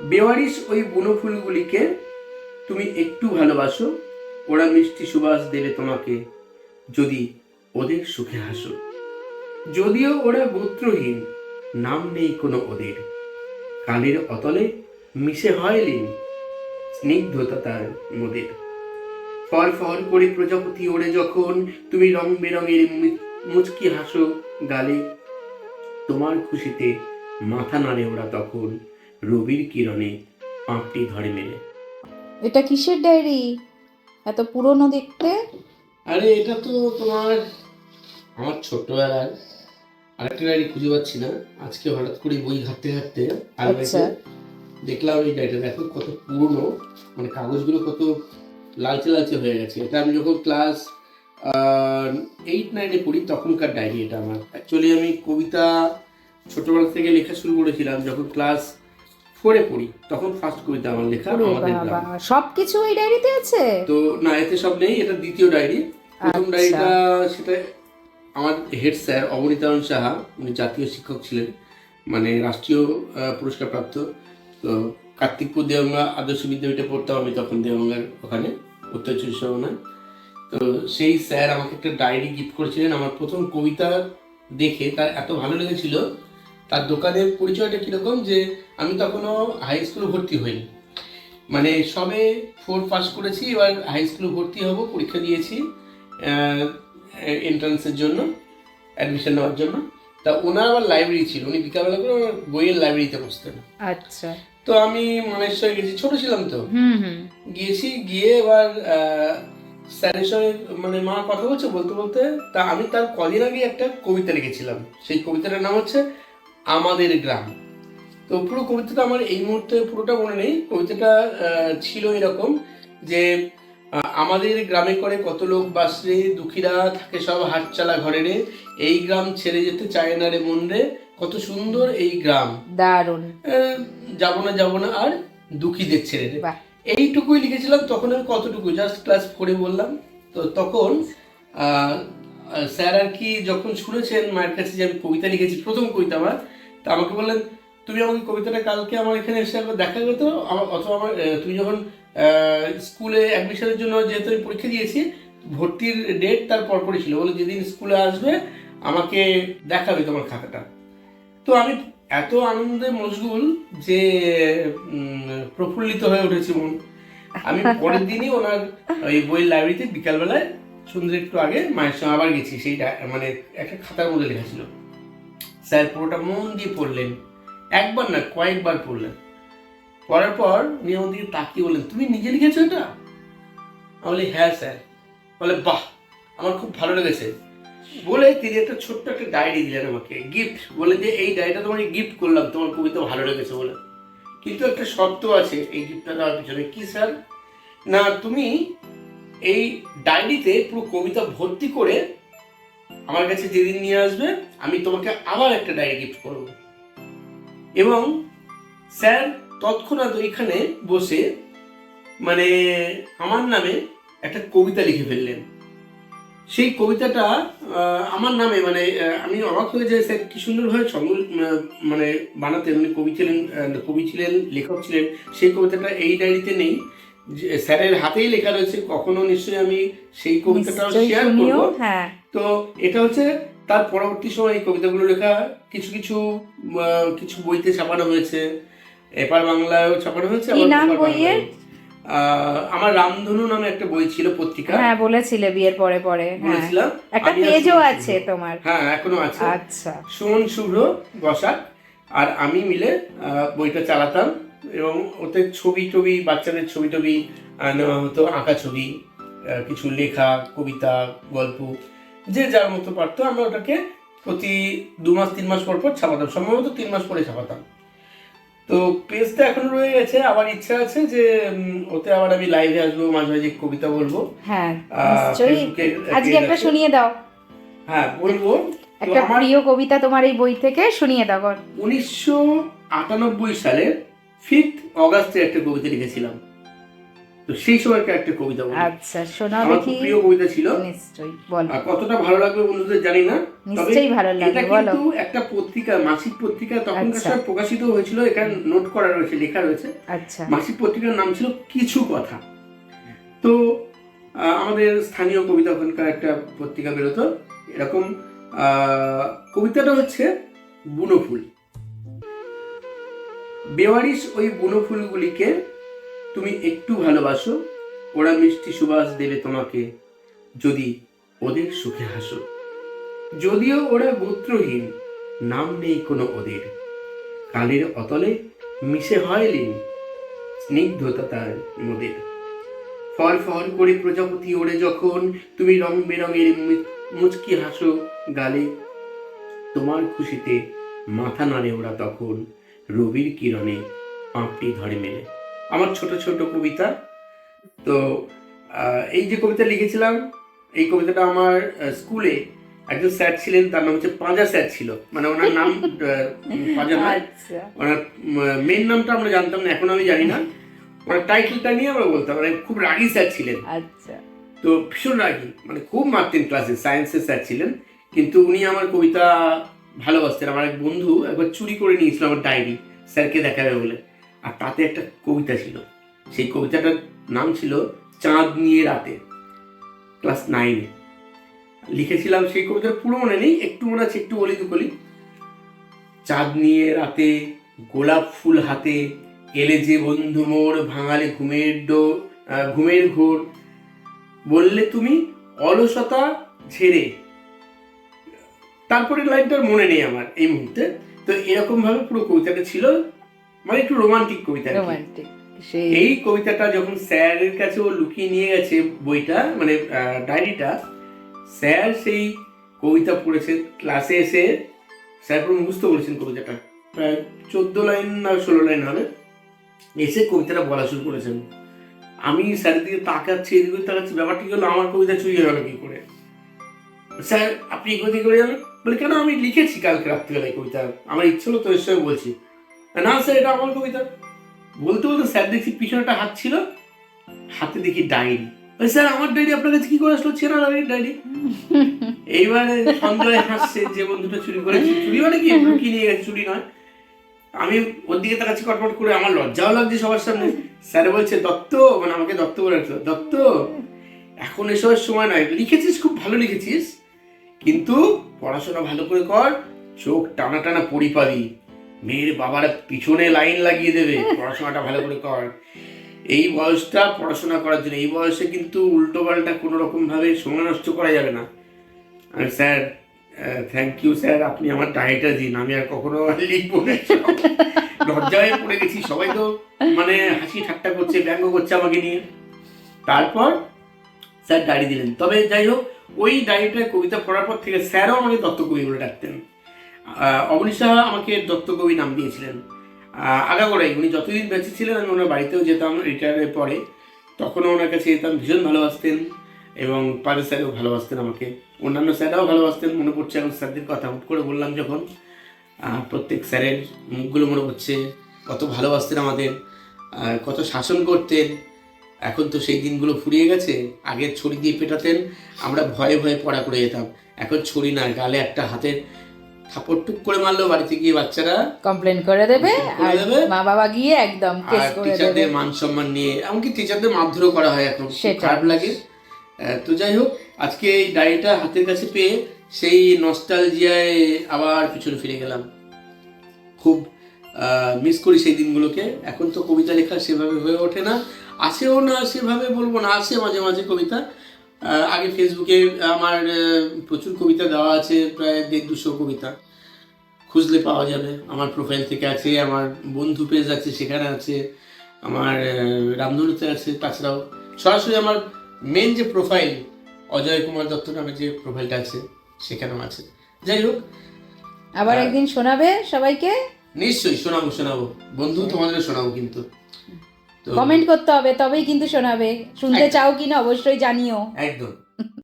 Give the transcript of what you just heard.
বেওয়ারিশ ওই বুনো ফুলগুলিকে তুমি একটু ভালোবাসো, ওরা মিষ্টি সুবাস দেবে তোমাকে, যদি ওদের সুখে হাসো। যদিও ওরা গোত্রহীন, নাম নেই কোনো ওদের। কালের অতলে মিশে হয় লীন, স্নিগ্ধতা তার মোদের। ফল ফল করে প্রজাপতি ওড়ে যখন তুমি রং বেরঙের মুচকি হাসো গালে, তোমার খুশিতে মাথা নাড়ে ওরা তখন। রবির কিরণে পাঁপটি ধরে মেলে। এটা কিসের ডায়েরি? এত পুরনো দেখতে? আরে এটা তো তোমার আমার ছোটবেলার আরেকটা ডায়েরি খুঁজে পাচ্ছি না। আজকে হঠাৎ করে বই ঘাটতে ঘাটতে আলমারিতে আচ্ছা। দেখলাম এই ডায়েরিটা দেখো কত পুরনো মানে কাগজগুলো কত লালচে লালচে হয়ে গেছে। এটা আমি যখন ক্লাস এইট নাইনে পড়ি তখনকার ডায়েরি এটা আমার। অ্যাকচুয়ালি আমি কবিতা ছোটবেলা থেকে লেখা শুরু করেছিলাম যখন ক্লাস ফোরে পড়ি তখন ফার্স্ট কবিতা আমার লেখা আমাদের গ্রাম। সব কিছু এই ডায়েরিতে আছে? তো না এতে সব নেই এটা দ্বিতীয় ডায়েরি প্রথম আচ্ছা। ডায়েরিটা সেটা আমার হেড স্যার সাহা উনি জাতীয় শিক্ষক ছিলেন মানে রাষ্ট্রীয় পুরস্কার প্রাপ্ত তো কার্তিকপুর দেওয়াঙ্গা আদর্শ বিদ্যাপীঠে পড়তাম আমি তখন দেওয়াঙ্গার ওখানে উত্তর চব্বিশ পরগনায়। তো সেই স্যার আমাকে একটা ডায়েরি গিফট করেছিলেন আমার প্রথম কবিতা দেখে তার এত ভালো লেগেছিল তার দোকানের পরিচয়টা কীরকম যে আমি তখনও হাই স্কুলে ভর্তি হইনি। মানে সবে ফোর পাস করেছি এবার হাই স্কুলে ভর্তি হব পরীক্ষা দিয়েছি এন্ট্রান্সের জন্য অ্যাডমিশন নেওয়ার জন্য। তা ওনার আবার লাইব্রেরি ছিল উনি বিকালবেলা করে ওনার বইয়ের লাইব্রেরিতে বসতেন। আচ্ছা। তো আমি মানেশ্বর গেছি ছোট ছিলাম তো। হুম হুম। গিয়েছি গিয়ে এবার স্যারের সঙ্গে মানে মা কথা বলছে বলতে বলতে তা আমি তার কদিন আগে একটা কবিতা লিখেছিলাম। সেই কবিতাটার নাম হচ্ছে আমাদের গ্রাম। তো পুরো কবিতাটা আমার এই মুহূর্তে পুরোটা মনে নেই। কবিতাটা ছিল এরকম যে আমাদের গ্রামে করে কত লোক বাস রে দুঃখীরা থাকে সব হাট চালা ঘরে রে এই গ্রাম ছেড়ে যেতে চায় না রে মন রে কত সুন্দর এই গ্রাম। দারুণ। যাব না যাব না আর দুঃখীদের ছেড়ে রে এইটুকুই লিখেছিলাম তখন আমি কতটুকু জাস্ট ক্লাস ফোরে বললাম। তো তখন স্যার আর কি যখন শুনেছেন মায়ের কাছে যে আমি কবিতা লিখেছি প্রথম কবিতা আমার তা আমাকে বললেন, তুমি আমাকে কবিতাটা কালকে আমার এখানে এসে একবার দেখা পারো? আমার অথবা আমার তুমি যখন স্কুলে অ্যাডমিশনের জন্য যেহেতু আমি পরীক্ষা দিয়েছি, ভর্তির ডেট তার পরপরই ছিল। বলে যেদিন স্কুলে আসবে, আমাকে দেখাবে তোমার খাতাটা। তো আমি এত আনন্দে মশগুল যে প্রফুল্লিত হয়ে উঠেছি মন। আমি পরের দিনই ওনার ওই বইয়ের লাইব্রেরিতে বিকালবেলায় সন্ধ্যে একটু আগে মায়ের সঙ্গে আবার গেছি। সেইটা মানে একটা খাতার মধ্যে লেখা ছিল। স্যার পুরোটা মন দিয়ে পড়লেন। একবার না, কয়েকবার পড়লেন। পড়ার পর উনি আমার দিকে তাকিয়ে বললেন, তুমি নিজে লিখেছো এটা? আমি হ্যাঁ স্যার। বলে, বাহ, আমার খুব ভালো লেগেছে। বলে তিনি একটা ছোট্ট একটা ডায়েরি দিলেন আমাকে গিফট বলে যে, এই ডায়েরিটা তোমাকে গিফট করলাম, তোমার কবিতা ভালো লেগেছে বলে। কিন্তু একটা শর্ত আছে এই গিফটটা দেওয়ার পিছনে। কি স্যার? না, তুমি এই ডায়েরিতে পুরো কবিতা ভর্তি করে আমার কাছে যেদিন নিয়ে আসবে আমি তোমাকে আবার একটা ডায়েরি গিফট করব। এবং স্যার তৎক্ষণাৎ ওইখানে বসে মানে আমার নামে একটা কবিতা লিখে ফেললেন। সেই কবিতাটা আমার নামে মানে আমি অবাক হয়ে যাই স্যার কি সুন্দরভাবে ছন্দ মানে বানাতেন। উনি কবি ছিলেন কবি ছিলেন লেখক ছিলেন। সেই কবিতাটা এই ডায়েরিতে নেই। স্যারের হাতেই লেখা রয়েছে। কখনো নিশ্চয়ই আমি সেই কবিতাটাও নিশ্চয়ই শেয়ার করব। হ্যাঁ। তো এটা হচ্ছে তার পরবর্তী সময় এই কবিতাগুলো লেখা কিছু কিছু কিছু বইতে ছাপানো হয়েছে। এপার বাংলায়ও ছাপানো হয়েছে আমার রামধনু নামে একটা বই ছিল পত্রিকা। হ্যাঁ বলেছিলে বিয়ের পরে পরে হ্যাঁ। বলেছিলাম। একটা পেজও আছে তোমার। হ্যাঁ এখনও আছে। আচ্ছা। সুমন শুভ্র বসাক আর আমি মিলে বইটা চালাতাম এবং ওতে ছবি টবি বাচ্চাদের ছবি টবি নেওয়া হতো আঁকা ছবি কিছু লেখা কবিতা গল্প। যে যার মতো পারতো আমরা ওটাকে প্রতি দু মাস তিন মাস পর পর ছাপাতাম। সম্ভবত তিন মাস পরে ছাপাতাম। তো পেজটা এখনও রয়ে গেছে। আবার ইচ্ছা আছে যে ওতে আবার আমি লাইভে আসব মাঝে মাঝে কবিতা বলব। হ্যাঁ আজকে একটা শুনিয়ে দাও। হ্যাঁ বলব। একটা প্রিয় কবিতা তোমার এই বই থেকে শুনিয়ে দাও। উনিশশো আটানব্বই সালের ফিফথ অগাস্টে একটা কবিতা লিখেছিলাম। তো সেই সময়কার একটা কবিতা বলি। আচ্ছা শোনাও দেখি। খুব প্রিয় কবিতা ছিল। নিশ্চয়ই বলো। আর কতটা ভালো লাগবে বন্ধুদের জানি না নিশ্চয়ই ভালো লাগবে, বলো। কিন্তু একটা পত্রিকা মাসিক পত্রিকা তখনকার আচ্ছা। সময় প্রকাশিত হয়েছিল এখানে নোট করা রয়েছে লেখা রয়েছে। আচ্ছা। মাসিক পত্রিকার নাম ছিল কিছু কথা। তো আমাদের স্থানীয় কবিতা ওখানকার একটা পত্রিকা বেরোতো। এরকম আহ, কবিতাটা হচ্ছে বুনো ফুল। বেওয়ারিশ ওই বুনো ফুলগুলিকে তুমি একটু ভালোবাসো, ওরা মিষ্টি সুবাস দেবে তোমাকে, যদি ওদের সুখে হাসো। যদিও ওরা গোত্রহীন, নাম নেই কোনো ওদের। কালের অতলে মিশে হয় লীন, স্নিগ্ধতা তার মোদের। ফর ফর করে প্রজাপতি ওড়ে যখন তুমি রং বেরঙের মুচকি হাসো গালে, তোমার খুশিতে মাথা নাড়ে ওরা তখন রবির কিরণে পাঁপটি ধরে মেলে। আমার ছোট ছোট কবিতা। তো এই যে কবিতা লিখেছিলাম এই কবিতাটা আমার স্কুলে একজন স্যার ছিলেন তার নাম হচ্ছে পাঁজা স্যার ছিল। মানে ওনার নাম পাঁজা আচ্ছা। ওনার মেন নামটা আমরা জানতাম না এখন আমি জানি না। ওনার টাইটেলটা নিয়ে আমরা বলতাম মানে খুব রাগী স্যার ছিলেন। আচ্ছা। তো ভীষণ রাগী মানে খুব মারতেন ক্লাসে সায়েন্সের স্যার ছিলেন। কিন্তু উনি আমার কবিতা ভালোবাসতেন। আমার এক বন্ধু একবার চুরি করে নিয়েছিল আমার ডায়েরি স্যারকে দেখাবে বলে। আর তাতে একটা কবিতা ছিল। সেই কবিতাটার নাম ছিল চাঁদ নিয়ে রাতে, ক্লাস নাইনে। লিখেছিলাম সেই কবিতার পুরো মনে নেই, একটু মনে আছে, একটু বলি দুকলি চাঁদ নিয়ে রাতে গোলাপ ফুল হাতে এলে যে বন্ধু মোর ভাঙালে ঘুমের ডো ঘুমের ঘোর। বললে তুমি অলসতা ঝেড়ে। তারপরে লাইনটার মনে নেই আমার এই মুহূর্তে। তো এরকম ভাবে পুরো কবিতাটা ছিল। মানে একটু রোমান্টিক কবিতা। রোমান্টিক এই কবিতাটা যখন স্যারের কাছে ও লুকিয়ে নিয়ে গেছে বইটা মানে ডায়েরিটা স্যার সেই কবিতা পড়েছে ক্লাসে এসে স্যার পুরো মুখস্থ করেছেন কবিতাটা। প্রায় চোদ্দ লাইন না ষোলো লাইন হবে। এসে কবিতাটা বলা শুরু করেছেন। আমি স্যারের দিকে তাকাচ্ছি এদিকে তাকাচ্ছি ব্যাপারটা কি হলো? আমার কবিতা চুরি হয়ে গেল কি করে? স্যার আপনি এই কবিতা করে যাবেন বলে কেন আমি লিখেছি কালকে রাত্রিবেলায় কবিতা? আমার ইচ্ছে হলো তো এর সঙ্গে বলছি। না স্যার এটা আমার কবিতা? বলতে বলতে স্যার দেখছি পিছনে একটা হাত ছিল হাতে দেখি ডায়েরি। বলে, স্যার আমার ডায়েরি আপনার কাছে কি করে আসলো? চেনা ডায়েরি ডায়েরি। এইবারে সন্দেহে হাসছে যে বন্ধুটা চুরি করেছে। চুরি মানে কি? লুকিয়ে নিয়ে গেছে চুরি নয়। আমি ওর দিকে তাকাচ্ছি কটমট করে আমার লজ্জাও লাগছে সবার সামনে। স্যার বলছে দত্ত মানে আমাকে দত্ত বলে রাখল। দত্ত এখন এসবের সময় নয়। লিখেছিস? খুব ভালো লিখেছিস। কিন্তু পড়াশোনা ভালো করে কর চোখ টানা টানা পড়ি পাবি। মেয়ের বাবার পিছনে লাইন লাগিয়ে দেবে পড়াশোনাটা ভালো করে কর। এই বয়সটা পড়াশোনা করার জন্য এই বয়সে কিন্তু উল্টো পাল্টা কোনো রকম ভাবে সময় নষ্ট করা যাবে না। আর স্যার থ্যাংক ইউ স্যার আপনি আমার ডায়েরিটা দিন আমি আর কখনো লিখব না। পড়ে গেছি সবাই তো মানে হাসি ঠাট্টা করছে ব্যঙ্গ করছে আমাকে নিয়ে। তারপর স্যার ডায়েরি দিলেন। তবে যাই হোক ওই ডায়েরিটায় কবিতা পড়ার পর থেকে স্যারও আমাকে দত্তকবি বলে ডাকতেন। অবনীশ আমাকে দত্তকবি নাম দিয়েছিলেন। আগাগোড়াই উনি যতদিন বেঁচে ছিলেন, আমি ওনার বাড়িতেও যেতাম রিটায়ারের পরে। তখনও ওনার কাছে যেতাম, ভীষণ ভালোবাসতেন এবং পারে স্যারও ভালোবাসতেন আমাকে। অন্যান্য স্যাররাও ভালোবাসতেন, মনে পড়ছে এখন স্যারদের কথা। হুট করে বললাম যখন প্রত্যেক স্যারের মুখগুলো মনে পড়ছে, কত ভালোবাসতেন আমাদের কত শাসন করতেন। এখন তো সেই দিনগুলো ফুরিয়ে গেছে, আগে ছড়ি দিয়ে পেটাতেন, আমরা ভয়ে ভয়ে পড়া করে যেতাম। এখন ছড়ি না, গালে একটা হাতের থাপড় টুক করে মারলো বাড়িতে গিয়ে বাচ্চারা কমপ্লেন করে দেবে আর মা বাবা গিয়ে একদম কেস করে দেবে। টিচারদের মান সম্মান নিয়ে এমনকি টিচারদের মারধরও করা হয় এখন খুব খারাপ লাগে। তো যাই হোক আজকে এই ডায়েরিটা হাতের কাছে পেয়ে সেই নস্টালজিয়ায় আবার পিছনে ফিরে গেলাম। খুব মিস করি সেই দিনগুলোকে। এখন তো কবিতা লেখা সেভাবে হয়ে ওঠে না। আসেও না সেভাবে বলব না আসে মাঝে মাঝে কবিতা। আগে ফেসবুকে আমার প্রচুর কবিতা দেওয়া আছে প্রায় দেড় দুশো কবিতা। খুঁজলে পাওয়া যাবে। আমার প্রোফাইল থেকে আছে আমার বন্ধু পেজ আছে সেখানে আছে। আমার রামধনুতে আছে তাছাড়াও সরাসরি আমার মেন যে প্রোফাইল অজয় কুমার দত্ত নামে যে প্রোফাইলটা আছে সেখানেও আছে। যাই হোক আবার। একদিন শোনাবে সবাইকে? নিশ্চয়ই শোনাবো শোনাবো। বন্ধু তোমাদের শোনাবো কিন্তু। কমেন্ট করতে হবে তবেই কিন্তু শোনাবে। শুনতে চাও কিনা অবশ্যই জানিও। একদম।